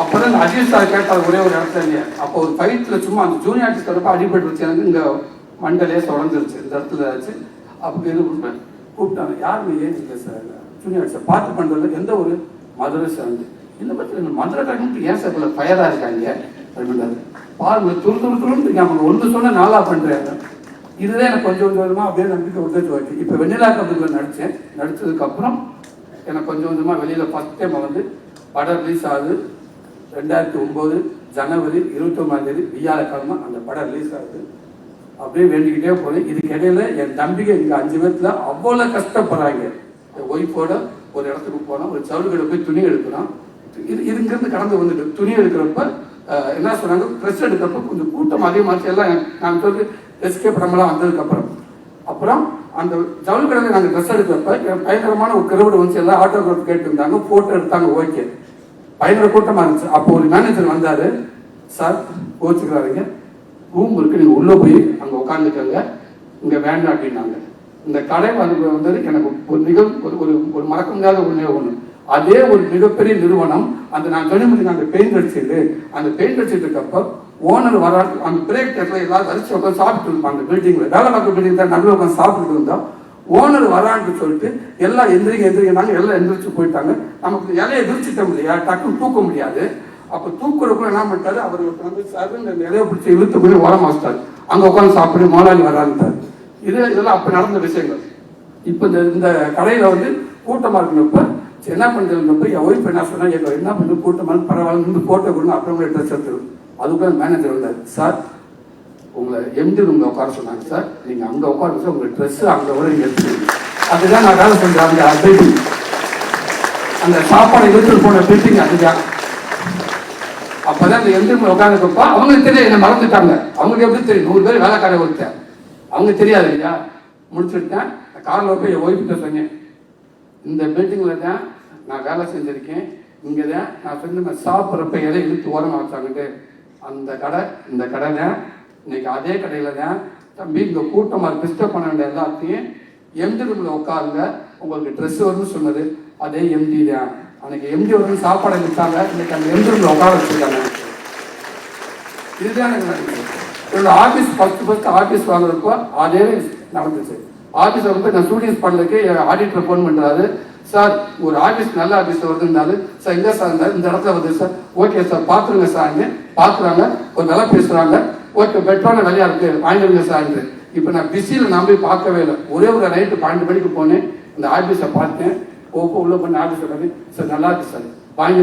அப்பதான் இந்த அஜித் சார் கேட்டார் ஒரே ஒரு இடத்துல இல்லையா? அப்போ ஒரு ஃபைட்டில் சும்மா அந்த ஜூனியர் ஆர்டிஸ்ட் வரப்போ அடிபட்டு வச்சு எனக்கு இங்கே மண்டலே தொடர்ந்துருச்சு இந்த இடத்துல ஆச்சு. அப்போ இது கொடுப்பேன் கூப்பிட்டாங்க யாருமே ஏன் இல்லை சார் ஜூனியர் ஆர்டிஸ்ட் பார்த்து பண்ணுறதுல எந்த ஒரு மதுரை சார் இந்த பற்றி மதுரை காரணம் ஏன் சார் இவ்வளோ ஃபயராக இருக்காங்க? அப்படின்றாரு பாருங்க துரு துரு துருன்னு அவங்க ஒன்று சொன்ன நாளாக பண்ணுறாங்க இதுதான் எனக்கு கொஞ்சம் கொஞ்சம் கொஞ்சமாக அப்படியே நம்பிக்கை விட்டுட்டு வருது இப்போ வெண்ணிலா கபடியில் நடித்தேன் நடித்ததுக்கப்புறம் எனக்கு கொஞ்சம் கொஞ்சமாக வெளியில் ஃபஸ்ட் டைம் வந்து படம் ரிலீஸ் ஆகுது. ரெண்டாயிரத்தி ஒம்பது ஜனவரி இருபத்தொம்பதாம் தேதி வியாழக்கிழமை அந்த படம் ரிலீஸ் ஆகுது. அப்படியே வேண்டிக்கிட்டே போனேன் இதுக்கு இடையில என் தம்பிகள் இங்கே அஞ்சு பேர்த்தில் அவ்வளோ கஷ்டப்படுறாங்க. என் ஒய்ஃபோட ஒரு இடத்துக்கு போனோம். ஒரு சவுடு போய் துணி எடுக்கிறோம். இது இதுங்கிறது கடந்து வந்துட்டு துணி எடுக்கிறப்ப என்ன சொன்னாங்க? ட்ரெஸ் எடுக்கிறப்ப கொஞ்சம் கூட்டம் அதிகமாச்சு. எல்லாம் நான் சொல்லி எஸ்கே படமெல்லாம் வந்ததுக்கப்புறம். அப்புறம் அந்த ஜவுளி கடையில் நாங்கள் ட்ரெஸ் எடுக்கிறப்ப பயங்கரமான ஒரு கருவடை வந்து எல்லாம் ஆட்டோகிராஃப் கேட்டுருந்தாங்க. ஃபோட்டோ எடுத்தாங்க. ஓகே பயங்கர கூட்டமாக இருந்துச்சு. அப்போ ஒரு மேனேஜர் வந்தார். சார் கோச்சுக்கிறாருங்க ரூம் இருக்கு. நீங்கள் உள்ளே போய் அங்கே உட்காந்துக்கங்க இங்கே வேண்டாம் அப்படின்னாங்க. இந்த கடை வந்து வந்தது எனக்கு ஒரு மிக ஒரு ஒரு ஒரு மறக்க முடியாத ஒன்றே ஒன்று அதே ஒரு மிகப்பெரிய நிறுவனம் அந்த நான் சொன்ன அந்த பெயிண்ட் அடிச்சது. அந்த பெயிண்ட் அடிச்சிட்டு இருக்கப்ப ஓனர் வரா அந்த பிரேக் டேக்கில் எல்லாரும் அரிசி உட்காந்து சாப்பிட்டு இருப்பாங்க அந்த பில்டிங்கில் வேலை பார்க்குற பில்டிங் தான் நடுவில் உட்காந்து சாப்பிட்டு இருந்தோம் ஓனர் வரான்னு சொல்லிட்டு எல்லாம் எந்திரிக்க எந்திரிக்கிறாங்க எல்லாம் எந்திரிச்சு போயிட்டாங்க. நமக்கு இலையை விரிச்சிட்டோம் இல்லையா டக்குன்னு தூக்க முடியாது. அப்போ தூக்குறப்ப என்ன பண்ணிட்டாரு? அவர் வந்து சார் இந்த இலையை பிடிச்சி இழுத்து போய் ஓரம் வச்சிட்டாரு. அங்கே உட்காந்து சாப்பிட்டு முதலாளி வரான்ட்டார். இது இதெல்லாம் அப்போ நடந்த விஷயங்கள். இப்போ இந்த இந்த கடையில் வந்து கூட்டமாக இருக்கிறப்ப என்ன பண்ணுறப்ப என் ஒய்ஃப் என்ன சொன்னால் எங்க என்ன பண்ணுறது கூட்டமாக பரவாயில்ல போட்டோ கொடுங்க அப்புறம் ட்ரெஸ் எடுத்துருவோம் அதுக்குள்ள மேனேஜர் வந்தார். சார் உங்களை எம்டி ரூம்ல உட்கார சொன்னாங்க சார். நீங்க அங்க உட்கார சார். உங்க ட்ரெஸ் அங்க வர நீங்க அதுதான் நான் வேலை செஞ்சேன் அந்த பில்டிங் அந்த சாப்பாடு எடுத்துட்டு போன பில்டிங் அதுதான். அப்பதான் அந்த எம்டி ரூம்ல உட்காந்துக்கப்ப அவங்களுக்கு தெரியும் என்ன மறந்துட்டாங்க. அவங்களுக்கு எப்படி தெரியும்? நூறு பேர் வேலைக்கார ஒருத்தன். அவங்க தெரியாது இல்லையா முடிச்சுட்டேன். காரில் போய் என் ஒய்ஃப்கிட்ட சொன்னேன். இந்த பில்டிங்கில் தான் நான் வேலை செஞ்சுருக்கேன். இங்கே தான் நான் சொன்ன சாப்பிட்றப்ப எதை இழுத்து ஓரமாக வச்சாங்கட்டு. அந்த கடை இந்த கடை தான் இன்னைக்கு அதே கடையில் தான் தம்பி இந்த கூட்டமாக டிஸ்டர்ப் பண்ண வேண்டிய எல்லாத்தையும். எம்டி ரூமில் உட்காருங்க. உங்களுக்கு ட்ரெஸ் வரும்னு சொன்னது. அதே எம்டி தான். அன்னைக்கு எம்டி வரும் சாப்பாடு எடுத்தாங்க இன்னைக்கு அந்த எம்டி ரூமில் உட்கார வச்சுருக்காங்க. இதுதான் எனக்கு நடந்துச்சு. என்னோட ஆஃபீஸ் ஃபஸ்ட்டு ஃபர்ஸ்ட் ஆஃபீஸ் வாங்குறப்போ அதே நடந்துச்சு. ஆஃபீஸ் வந்து நான் ஸ்டூடியோஸ் பண்ணதுக்கு ஆடிட்டர் ஃபோன் பண்ணுறாரு சார் ஒரு ஆஃபீஸ் நல்ல ஆஃபீஸ் வருதுன்னாரு. சார் எங்கே சார் இந்த இடத்துல வருது சார் ஓகே சார் பார்த்துருங்க சார் பார்க்குறாங்க ஒரு நல்லா பேசுகிறாங்க ஓகே பெட்டரான விலையா இருக்கு. வாங்கிடுங்க சார்னு இப்போ நான் பிஸியில் நான் போய் பார்க்கவே இல்லை. ஒரே ஒரு நைட்டு பன்னெண்டு மணிக்கு போனேன். இந்த ஆஃபீஸை பார்த்தேன். ஓப்போ உள்ள பண்ண ஆஃபீஸில் பார்த்தேன். சார் நல்லா இருக்கு சார். வாங்கி